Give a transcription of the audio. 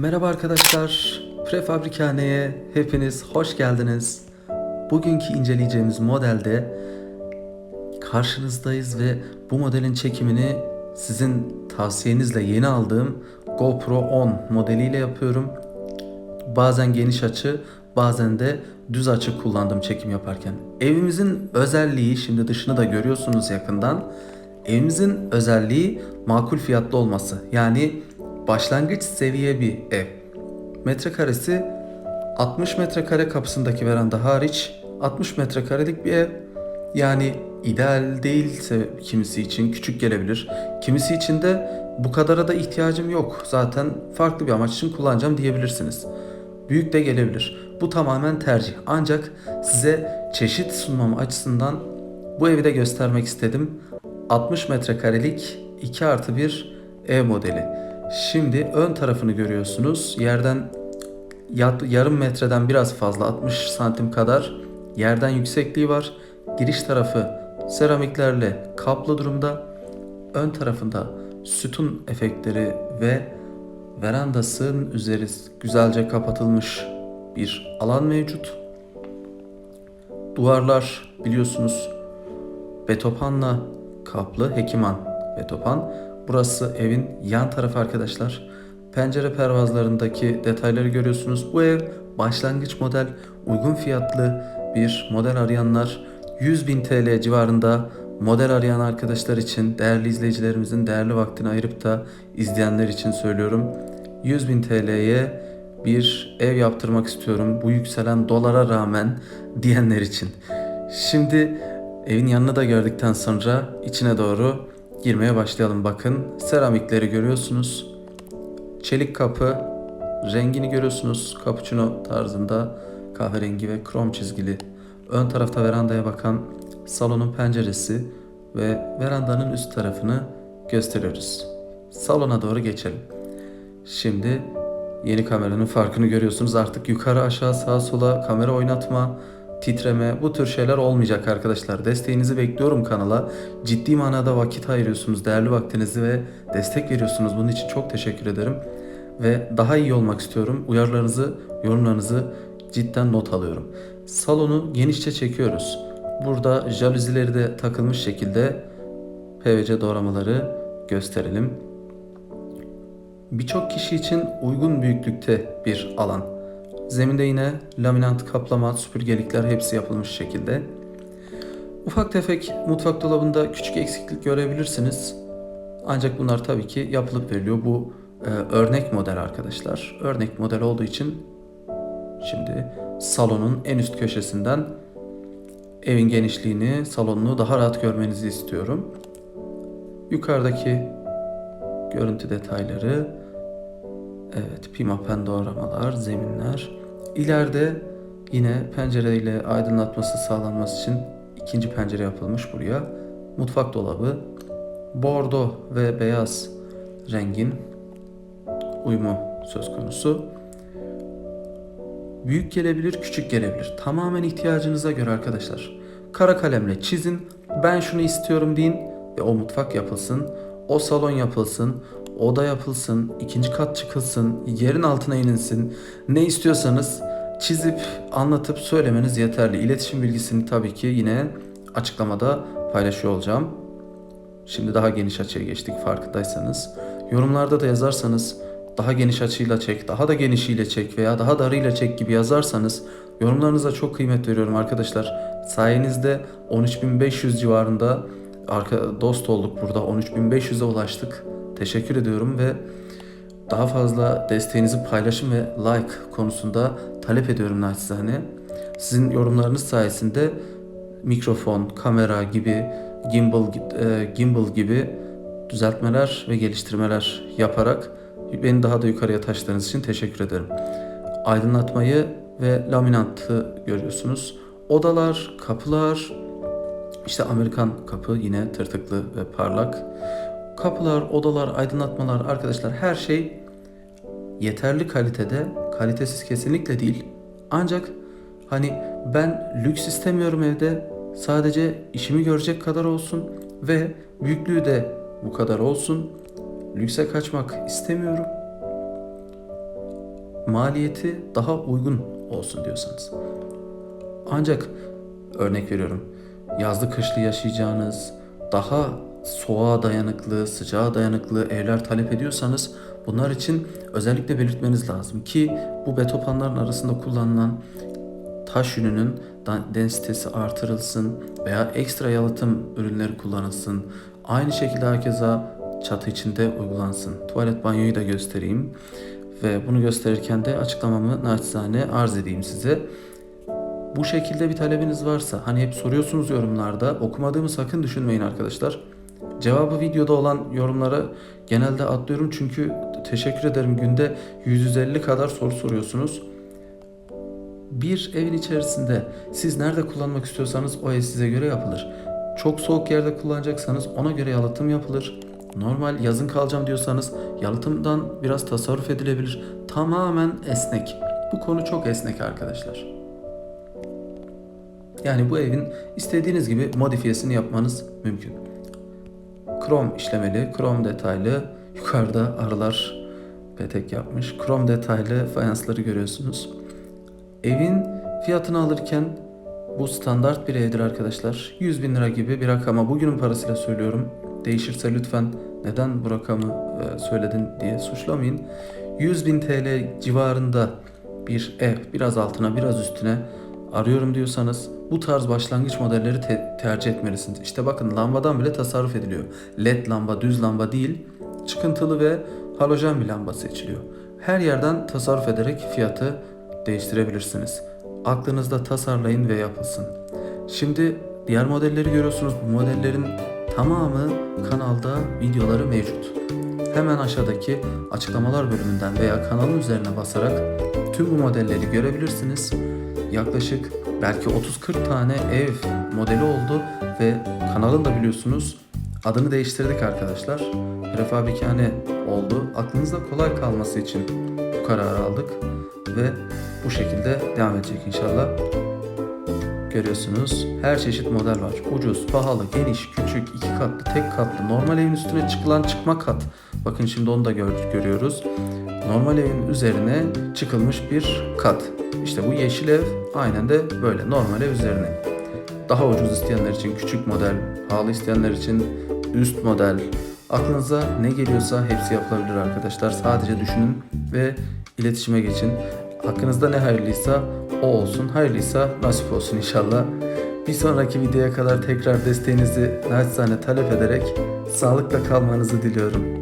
Merhaba arkadaşlar, Prefabrikhane'ye hepiniz hoş geldiniz. Bugünkü inceleyeceğimiz modelde karşınızdayız ve bu modelin çekimini sizin tavsiyenizle yeni aldığım GoPro 10 modeliyle yapıyorum. Bazen geniş açı, bazen de düz açı kullandım çekim yaparken. Evimizin özelliği, şimdi dışını da görüyorsunuz yakından. Evimizin özelliği makul fiyatlı olması. Yani başlangıç seviye bir ev. Metrekaresi 60 metrekare kapısındaki veranda hariç 60 metrekarelik bir ev. Yani ideal değilse kimisi için küçük gelebilir. Kimisi için de bu kadara da ihtiyacım yok. Zaten farklı bir amaç için kullanacağım diyebilirsiniz. Büyük de gelebilir. Bu tamamen tercih. Ancak size çeşit sunmam açısından bu evi de göstermek istedim. 60 metrekarelik 2 artı 1 ev modeli. Şimdi ön tarafını görüyorsunuz. Yerden yarım metreden biraz fazla 60 santim kadar yerden yüksekliği var. Giriş tarafı seramiklerle kaplı durumda. Ön tarafında sütun efektleri ve verandasının üzeri güzelce kapatılmış bir alan mevcut. Duvarlar biliyorsunuz betopanla kaplı Hekiman betopan. Burası evin yan tarafı arkadaşlar. Pencere pervazlarındaki detayları görüyorsunuz. Bu ev başlangıç model, uygun fiyatlı bir model arayanlar 100 bin TL civarında model arayan arkadaşlar için değerli izleyicilerimizin değerli vaktini ayırıp da izleyenler için söylüyorum. 100 bin TL'ye bir ev yaptırmak istiyorum bu yükselen dolara rağmen diyenler için. Şimdi evin yanını da gördükten sonra içine doğru girmeye başlayalım. Bakın seramikleri görüyorsunuz. Çelik kapı rengini görüyorsunuz. Cappuccino tarzında kahverengi ve krom çizgili. Ön tarafta verandaya bakan salonun penceresi ve verandanın üst tarafını gösteriyoruz. Salona doğru geçelim. Şimdi yeni kameranın farkını görüyorsunuz. Artık yukarı aşağı sağa sola kamera oynatma, titreme bu tür şeyler olmayacak arkadaşlar. Desteğinizi bekliyorum kanala. Ciddi manada vakit ayırıyorsunuz, değerli vaktinizi ve destek veriyorsunuz. Bunun için çok teşekkür ederim. Ve daha iyi olmak istiyorum. Uyarılarınızı, yorumlarınızı cidden not alıyorum. Salonu genişçe çekiyoruz. Burada jaluzileri de takılmış şekilde PVC doğramaları gösterelim. Birçok kişi için uygun büyüklükte bir alan. Zeminde yine laminant kaplama, süpürgelikler hepsi yapılmış şekilde. Ufak tefek mutfak dolabında küçük eksiklik görebilirsiniz. Ancak bunlar tabii ki yapılıp veriliyor. Bu e, örnek model arkadaşlar. Örnek model olduğu için şimdi salonun en üst köşesinden evin genişliğini, salonunu daha rahat görmenizi istiyorum. Yukarıdaki görüntü detayları, evet pimapen doğramalar, zeminler. İleride yine pencereyle aydınlatması sağlanması için ikinci pencere yapılmış buraya. Mutfak dolabı, bordo ve beyaz rengin uyumu söz konusu. Büyük gelebilir, küçük gelebilir. Tamamen ihtiyacınıza göre arkadaşlar. Kara kalemle çizin. Ben şunu istiyorum deyin ve o mutfak yapılsın. O salon yapılsın. Oda yapılsın. ikinci kat çıkılsın. Yerin altına inilsin. Ne istiyorsanız çizip anlatıp söylemeniz yeterli. İletişim bilgisini tabii ki yine açıklamada paylaşıyor olacağım. Şimdi daha geniş açıya geçtik farkındaysanız. Yorumlarda da yazarsanız daha geniş açıyla çek, daha da genişiyle çek veya daha darıyla çek gibi yazarsanız yorumlarınıza çok kıymet veriyorum arkadaşlar. Sayenizde 13.500 civarında dost olduk burada. 13.500'e ulaştık. Teşekkür ediyorum ve daha fazla desteğinizi paylaşım ve like konusunda talep ediyorum naçizane. Sizin yorumlarınız sayesinde mikrofon, kamera gibi, gimbal, e, gimbal gibi düzeltmeler ve geliştirmeler yaparak beni daha da yukarıya taşıdığınız için teşekkür ederim. Aydınlatmayı ve laminantı görüyorsunuz. Odalar, kapılar, işte Amerikan kapı yine tırtıklı ve parlak. Kapılar, odalar, aydınlatmalar arkadaşlar her şey yeterli kalitede, kalitesiz kesinlikle değil. Ancak hani ben lüks istemiyorum evde. Sadece işimi görecek kadar olsun ve büyüklüğü de bu kadar olsun. Lükse kaçmak istemiyorum. maliyeti daha uygun olsun diyorsanız. Ancak örnek veriyorum yazlı kışlı yaşayacağınız daha soğuğa dayanıklı, sıcağa dayanıklı evler talep ediyorsanız bunlar için özellikle belirtmeniz lazım ki bu betopanların arasında kullanılan taş yününün densitesi artırılsın veya ekstra yalıtım ürünleri kullanılsın. Aynı şekilde hakeza çatı içinde uygulansın. Tuvalet banyoyu da göstereyim. Ve bunu gösterirken de açıklamamı naçizane arz edeyim size. Bu şekilde bir talebiniz varsa hani hep soruyorsunuz yorumlarda okumadığımı sakın düşünmeyin arkadaşlar. Cevabı videoda olan yorumlara genelde atlıyorum çünkü teşekkür ederim günde 150 kadar soru soruyorsunuz. Bir evin içerisinde siz nerede kullanmak istiyorsanız o ev size göre yapılır. Çok soğuk yerde kullanacaksanız ona göre yalıtım yapılır. Normal yazın kalacağım diyorsanız yalıtımdan biraz tasarruf edilebilir. Tamamen esnek. Bu konu çok esnek arkadaşlar. Yani bu evin istediğiniz gibi modifiyesini yapmanız mümkün. Krom işlemeli, krom detaylı. Yukarıda arılar petek yapmış. Krom detaylı fayansları görüyorsunuz. Evin fiyatını alırken bu standart bir evdir arkadaşlar. 100 bin lira gibi bir rakama bugünün parasıyla söylüyorum. Değişirse lütfen neden bu rakamı e, söyledin diye suçlamayın. 100 bin TL civarında bir ev biraz altına biraz üstüne arıyorum diyorsanız bu tarz başlangıç modelleri te- tercih etmelisiniz. İşte bakın lambadan bile tasarruf ediliyor. LED lamba düz lamba değil çıkıntılı ve halojen bir lamba seçiliyor. Her yerden tasarruf ederek fiyatı değiştirebilirsiniz. Aklınızda tasarlayın ve yapılsın. Şimdi diğer modelleri görüyorsunuz. Bu modellerin tamamı kanalda videoları mevcut. Hemen aşağıdaki açıklamalar bölümünden veya kanalın üzerine basarak tüm bu modelleri görebilirsiniz. Yaklaşık belki 30-40 tane ev modeli oldu ve kanalın da biliyorsunuz adını değiştirdik arkadaşlar. Refabikane oldu. Aklınızda kolay kalması için bu kararı aldık ve bu şekilde devam edecek inşallah. Görüyorsunuz her çeşit model var. Ucuz, pahalı, geniş, küçük, iki katlı, tek katlı, normal evin üstüne çıkılan çıkma kat. Bakın şimdi onu da gör- görüyoruz. Normal evin üzerine çıkılmış bir kat. İşte bu yeşil ev aynen de böyle normal ev üzerine. Daha ucuz isteyenler için küçük model, pahalı isteyenler için üst model. Aklınıza ne geliyorsa hepsi yapılabilir arkadaşlar. Sadece düşünün ve iletişime geçin. Hakkınızda ne hayırlıysa o olsun. Hayırlıysa nasip olsun inşallah. Bir sonraki videoya kadar tekrar desteğinizi naçizane talep ederek sağlıkla kalmanızı diliyorum.